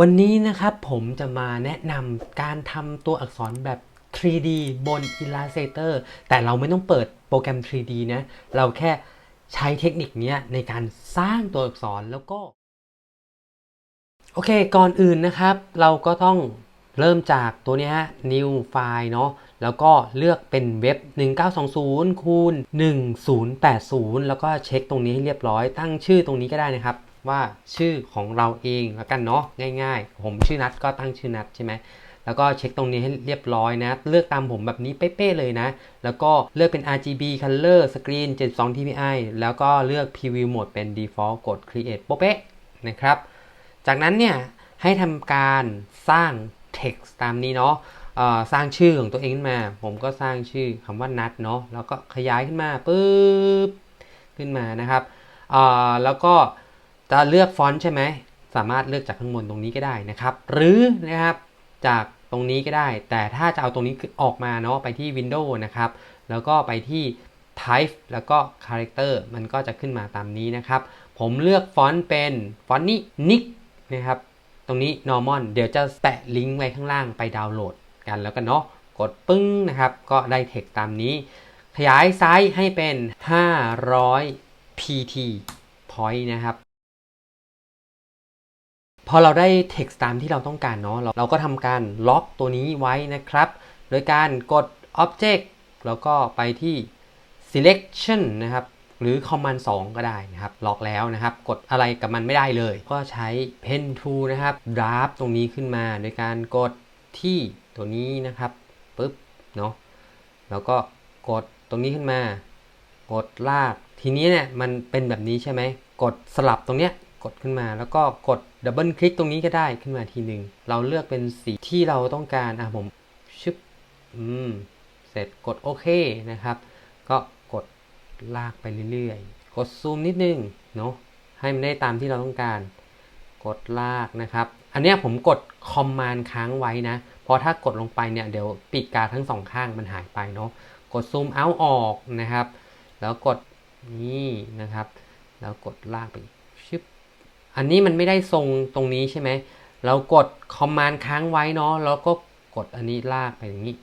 วันนี้นะครับผมจะมาแนะนำการทำตัวอักษรแบบ 3D บน Illustrator แต่เราไม่ต้องเปิดโปรแกรม 3D นะ เราแค่ใช้เทคนิคนี้ในการสร้างตัวอักษรแล้วก็ โอเค ก่อนอื่นนะครับ เราก็ต้องเริ่มจากตัวนี้ฮะ new file เนาะแล้วก็เลือกเป็นเว็บ 1920คูณ1080 แล้วก็เช็คตรงนี้ให้เรียบร้อย ตั้งชื่อตรงนี้ก็ได้นะครับ ว่าชื่อของเราเองแล้วกันเนาะง่าย ๆ ผมชื่อนัดก็ตั้งชื่อนัดใช่ไหมแล้วก็เช็คตรงนี้ให้เรียบร้อยนะ เลือกตามผมแบบนี้เป๊ะๆเลยนะ แล้วก็เลือกเป็น RGB Color Screen 72 dpi แล้วก็เลือก Preview Mode เป็น Default กด Create โป๊ะเป๊ะนะครับ จากนั้นเนี่ยให้ทำการสร้าง text ตามนี้เนาะสร้างชื่อของตัวเองขึ้นมา ผมก็สร้างชื่อคำว่านัดเนาะแล้วก็ขยายขึ้นมาปุ๊บขึ้นมานะครับแล้วก็ จะเลือกฟอนต์ใช่ไหม สามารถเลือกจากข้างบนตรงนี้ก็ได้นะครับ หรือนะครับจากตรงนี้ก็ได้ แต่ถ้าจะเอาตรงนี้ออกมาเนาะไปที่ Windows นะครับ แล้วก็ไปที่ Type แล้วก็ Character มันก็จะขึ้นมาตามนี้นะครับ ผมเลือกฟอนต์เป็นฟอนต์นี้ Nick นะครับ ตรงนี้ normal เดี๋ยวจะแปะลิงก์ไว้ข้างล่างไปดาวน์โหลดกันแล้วกันเนาะ กดปึ้งนะครับ ก็ได้เทคตามนี้ ขยายไซส์ให้เป็น 500 pt point นะครับ พอเราได้ text ตามที่เราต้องการเนาะเราก็ทำการล็อกตัวนี้ไว้นะครับ โดยการกด object แล้วก็ไปที่ selection นะครับ หรือ command 2 ก็ได้นะครับ ล็อกแล้วนะครับ กดอะไรกับมันไม่ได้เลย ก็ใช้ pen tool นะครับ draft ตรงนี้ขึ้นมา โดยการกดที่ตัวนี้นะครับปึ๊บเนาะแล้วก็กดตรงนี้ขึ้นมา กดลาก ทีนี้เนี่ยมันเป็นแบบนี้ใช่ไหม กดสลับตรงเนี้ย กดขึ้นมาแล้วก็กดดับเบิลคลิกตรงนี้ก็ได้ขึ้นมาทีหนึ่งเราเลือกเป็นสีที่เราต้องการอะผมชึบอืมเสร็จกดโอเคนะครับ ก็กดลากไปเรื่อยๆ กดซูมนิดนึงเนาะให้มันได้ตามที่เราต้องการ กดลากนะครับ อันนี้ผมกดคอมมานด์ค้างไว้นะเพราะถ้ากดลงไปเนี่ยเดี๋ยวปีกกาทั้งสองข้างมันหายไปเนาะกดซูมเอาออกนะครับ แล้วกดนี่นะครับ แล้วกดลากไปชึบ อันนี้มันไม่ได้ทรงตรงนี้ใช่ไหม เรากดคอมมานด์ค้างไว้เนาะ แล้วก็กดอันนี้ลากไปอย่างนี้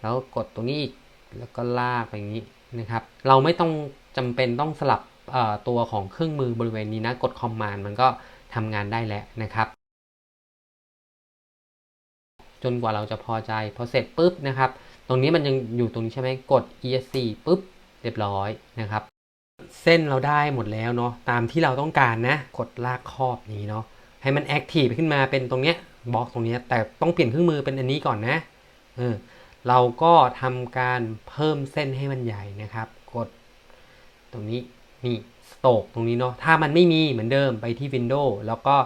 แล้วกดตรงนี้อีก แล้วก็ลากไปอย่างนี้นะครับ เราไม่ต้องจำเป็นต้องสลับตัวของเครื่องมือบริเวณนี้นะ กดคอมมานด์มันก็ทำงานได้แล้วนะครับ จนกว่าเราจะพอใจ พอเสร็จปุ๊บนะครับ ตรงนี้มันยังอยู่ตรงนี้ใช่ไหมกด esc ปุ๊บ เรียบร้อยนะครับ เส้นเราได้หมดแล้วเนาะตามที่เราต้องการนะกดลากครอบนี้เนาะให้มันแอคทีฟขึ้นมาเป็นตรงเนี้ยบล็อกตรงเนี้ยแต่ต้องเปลี่ยนเครื่องมือเป็นอันนี้ก่อนนะเออเราก็ทำการเพิ่มเส้นให้มันใหญ่นะครับ กดตรงนี้นี่สโตกตรงนี้เนาะถ้ามันไม่มีเหมือนเดิมไปที่ Windows แล้วก็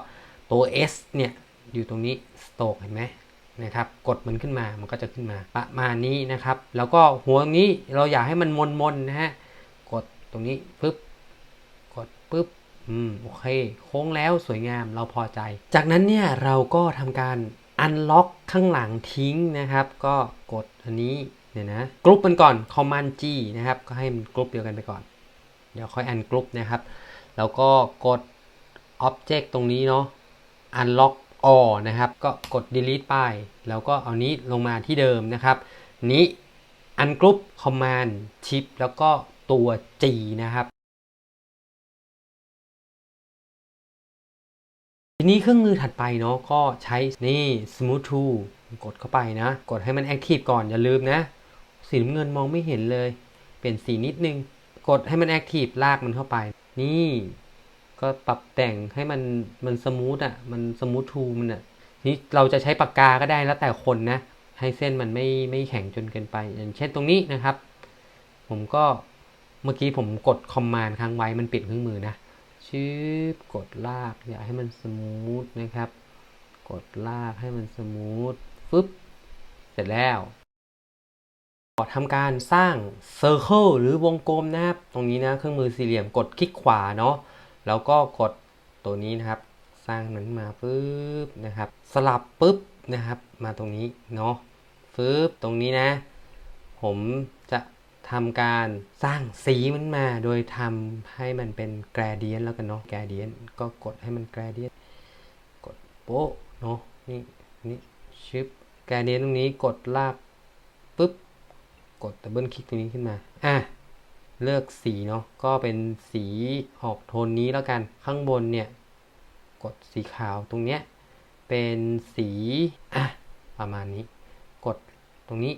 ตัว S เนี่ยอยู่ตรงนี้สโตกเห็นไหมนะครับกดมันขึ้นมามันก็จะขึ้นมาประมาณนี้นะครับ แล้วก็หัวนี้เราอยากให้มันมนๆนะฮะกด รงนี้ปึ๊บกดปึ๊บอืมโอเคโค้งแล้วสวยงามเราพอใจ จากนั้นเนี่ยเราก็ทำการอันล็อกข้างหลังทิ้งนะครับ ก็กดอันนี้เนี่ยนะกรุ๊ปมันก่อน Command G นะครับก็ให้มันกรุ๊ปเดียวกันไปก่อน เดี๋ยวค่อยอันกรุ๊ปนะครับ แล้วก็กด Object ตรงนี้เนาะ Unlock all นะครับ ก็กด delete ไปแล้วก็เอานี้ลงมาที่เดิมนะครับ นี้ Ungroup Command Shift แล้วก็ ตัว G นะครับทีนี้เครื่องมือถัดไปเนาะก็ใช้นี่ Smooth Tool กดเข้าไปนะ กดให้มัน Active ก่อนอย่าลืมนะ สีน้ำเงินมองไม่เห็นเลย เปลี่ยนสีนิดนึง กดให้มัน Active ลากมันเข้าไป นี่ ก็ปรับแต่งให้มันมันสมูทอะ มันสมูททูมันอะนี่เราจะใช้ปากกาก็ได้แล้วแต่คนนะ ให้เส้นมันไม่ไม่แข็งจนเกินไป อย่างเช่นตรงนี้นะครับ ผมก็ เมื่อกี้ผมกดคอมมานด์ค้างไว้มันปิดเครื่องมือนะชืบกดลากอย่าให้มันสมูทนะครับ กดลากให้มันสมูทฟึบเสร็จแล้วทำการสร้าง Circle หรือวงกลมนะครับ ตรงนี้นะเครื่องมือสี่เหลี่ยมกดคลิกขวาเนาะแล้วก็กดตัวนี้นะครับ สร้างมันมาปึ๊บนะครับ สลับปุ๊บนะครับ มาตรงนี้เนาะฟึบตรงนี้นะ ผม ทำการสร้างสีมันมา โดยทำให้มันเป็น gradient แล้วกันเนาะ gradient ก็กดให้มัน gradient กดโป๊ะเนาะนี่นี่ชิปแกรเนียนตรงนี้กดลากปุ๊บกดดับเบิลคลิกตรงนี้ขึ้นมาอะเลือกสีเนาะก็เป็นสีออกโทนนี้แล้วกันข้างบนเนี่ย กดสีขาวตรงเนี้ยเป็นสีอะประมาณนี้ กดตรงนี้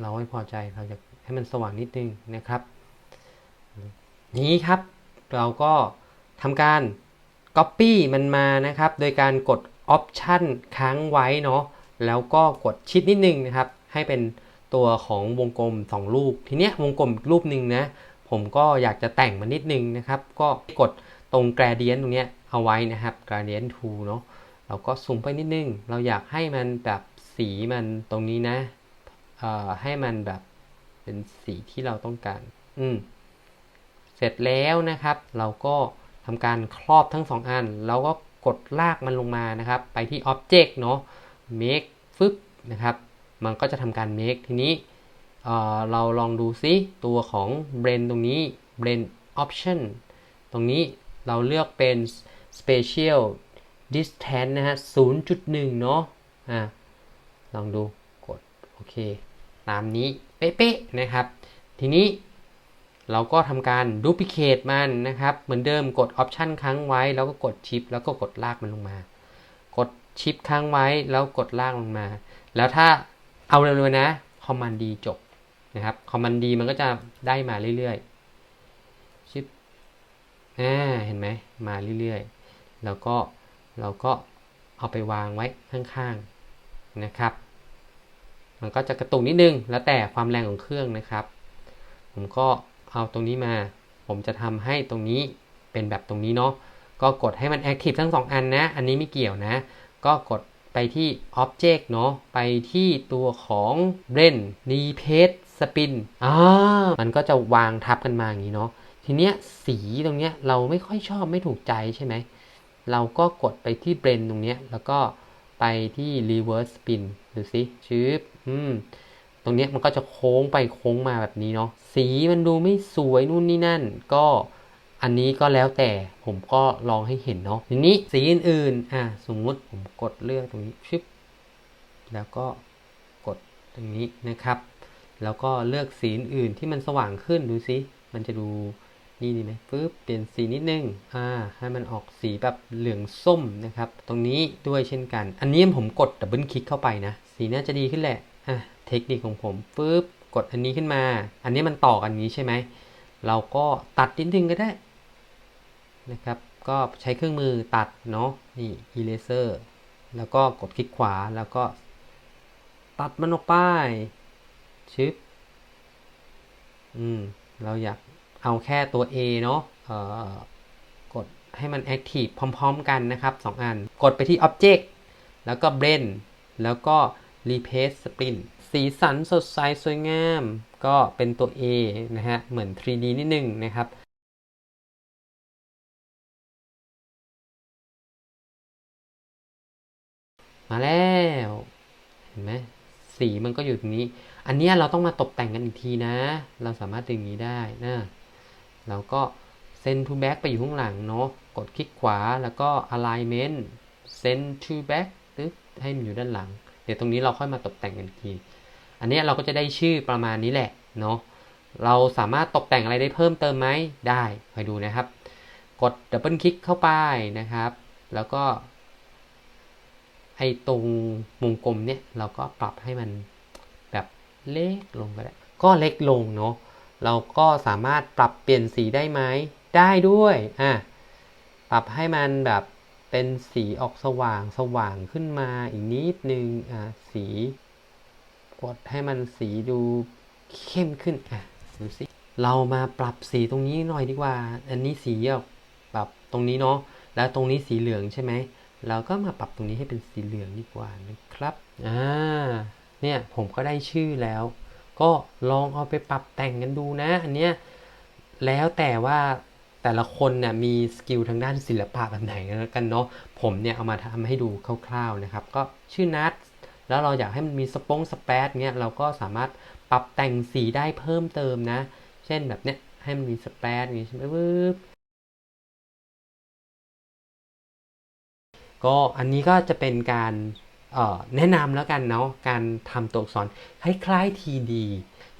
เราไม่พอใจเราจะ ให้มันสว่างนิดนึงนะครับนี้ครับเราก็ทำการ Copy มันมานะครับ โดยการกด Option ค้างไว้เนาะแล้วก็กดชิดนิดนึงนะครับ ให้เป็นตัวของวงกลม 2 รูป ทีเนี้ยวงกลมรูปหนึ่งนะผมก็อยากจะแต่งมันนิดนึงนะครับ ก็กดตรง gradient ตรงเนี้ยเอาไว้นะครับ gradient tool เนาะเราก็ซูมไปนิดนึง เราอยากให้มันแบบสีมันตรงนี้นะเอ่อให้มันแบบ เป็นสีที่เราต้องการ อืม เสร็จแล้วนะครับ เราก็ทำการครอบทั้งสองอันแล้วก็กดลากมันลงมานะครับ ไปที่ Object เนาะ Make ฟึบนะครับ มันก็จะทำการ Make ทีนี้เอ่อเราลองดูซิตัวของ Blend ตรงนี้ Blend Option ตรงนี้เราเลือกเป็น Spatial Distance นะฮะ 0.1 เนาะ อะลองดู กด โอเค ตามนี้ เป๊ะๆนะครับ ทีนี้เราก็ทำการดูพิเคตมันนะครับ เหมือนเดิมกด Option ค้างไว้ แล้วก็กดชิป แล้วก็กดลากมันลงมา กดชิปค้างไว้แล้วกดลากลงมา แล้วถ้าเอาเร็วๆนะ Command D จบนะครับ Command D มันก็จะได้มาเรื่อยๆชิปอ่าเห็นไหมมาเรื่อยๆ แล้วก็เราก็เอาไปวางไว้ข้างๆนะครับ มันก็จะกระตุกนิดนึง แล้วแต่ความแรงของเครื่องนะครับ ผมก็เอาตรงนี้มา ผมจะทำให้ตรงนี้เป็นแบบตรงนี้เนาะ ก็กดให้มัน Active ทั้ง 2 อันนะ อันนี้ไม่เกี่ยวนะ ก็กดไปที่ Object เนาะ ไปที่ตัวของ Blend Replace Spin อ่ามันก็จะวางทับกันมาอย่างนี้เนาะ ทีเนี้ยสีตรงเนี้ยเราไม่ค่อยชอบไม่ถูกใจใช่ไหม เราก็กดไปที่ Blend ตรงเนี้ยแล้วก็ไปที่ Reverse Spin ดูสิชืบ อืมตรงนี้มันก็จะโค้งไปโค้งมาแบบนี้เนาะสีมันดูไม่สวยนู่นนี่นั่น ก็อันนี้ก็แล้วแต่ผมก็ลองให้เห็นเนาะทีนี้สีอื่นๆอะสมมุติผมกดเลือกตรงนี้ชึบแล้วก็กดตรงนี้นะครับ แล้วก็เลือกสีอื่นที่มันสว่างขึ้นดูสิมันจะดูนี่ดีไหมปึ๊บเปลี่ยนสีนิดนึงอ่าให้มันออกสีแบบเหลืองส้มนะครับ ตรงนี้ด้วยเช่นกัน อันนี้ผมกดดับเบิลคลิกเข้าไปนะ สีน่าจะดีขึ้นแหละ อะเทคนิคของผมปึ๊บกดอันนี้ขึ้นมา อันนี้มันต่อกันนี้ใช่ไหม เราก็ตัดนิดนึงก็ได้นะครับ ก็ใช้เครื่องมือตัดเนาะ นี่ eraser แล้วก็กดคลิกขวาแล้วก็ ตัดมันออกไปชึบอืม เราอยากเอาแค่ตัว A เนาะเอ่อกดให้มัน active พร้อม ๆ กันนะครับ 2 อัน กดไปที่ object แล้วก็ blend แล้วก็ replace spin สีสันสดใสสวยงาม ก็เป็นตัว A นะฮะ เหมือน 3D นิดนึงนะครับมาแล้วเห็นไหมสีมันก็อยู่ตรงนี้ อันเนี้ยเราต้องมาตกแต่งกันอีกทีนะ เราสามารถดึงนี้ได้นะเราก็ send to back ไปอยู่ข้างหลังเนาะกดคลิกขวาแล้วก็ alignment send to back ตึ๊บให้มันอยู่ด้านหลัง ดี๋ยวตรงนี้เราค่อยมาตกแต่งกันกที อันนี้เราก็จะได้ชื่อประมาณนี้แหละเนาะเราสามารถตกแต่งอะไรได้เพิ่มเติมไหมได้คอยดูนะครับ กดดับเบิลคลิกเข้าไปนะครับ แล้วก็ไอ้ตรงวงกลมเนี่ยเราก็ปรับให้มันแบบเล็กลงก็ได้ก็เล็กลงเนาะเราก็สามารถปรับเปลี่ยนสีได้ไหมได้ด้วยอะปรับให้มันแบบ เป็นสีออกสว่างสว่างขึ้นมาอีกนิดนึงอะสีกดให้มันสีดูเข้มขึ้นอะดูสิเรามาปรับสีตรงนี้หน่อยดีกว่า อันนี้สีออกแบบตรงนี้เนาะแล้วตรงนี้สีเหลืองใช่ไหมเราก็มาปรับตรงนี้ให้เป็นสีเหลืองดีกว่านะครับอ่าเนี่ยผมก็ได้ชื่อแล้ว ก็ลองเอาไปปรับแต่งกันดูนะอันเนี้ยแล้วแต่ว่า แต่ละคนเนี่ยมีสกิลทางด้านศิลปะแบบไหนกันเนาะผมเนี่ยเอามาทำให้ดูคร่าวๆนะครับ ก็ชื่อนัทแล้วเราอยากให้มันมีสปงสเปซเนี่ยเราก็สามารถปรับแต่งสีได้เพิ่มเติมนะ เช่นแบบเนี้ยให้มันมีสเปซอนี้ใช่ไหมปึ๊บก็อันนี้ก็จะเป็นการแนะนำแล้วกันเนาะการทำตัวอักษรคล้ายทีดี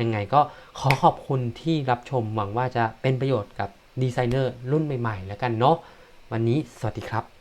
ยังไงก็ขอขอบคุณที่รับชมหวังว่าจะเป็นประโยชน์กับ ดีไซเนอร์รุ่นใหม่ๆ แล้วกันเนาะวันนี้สวัสดีครับ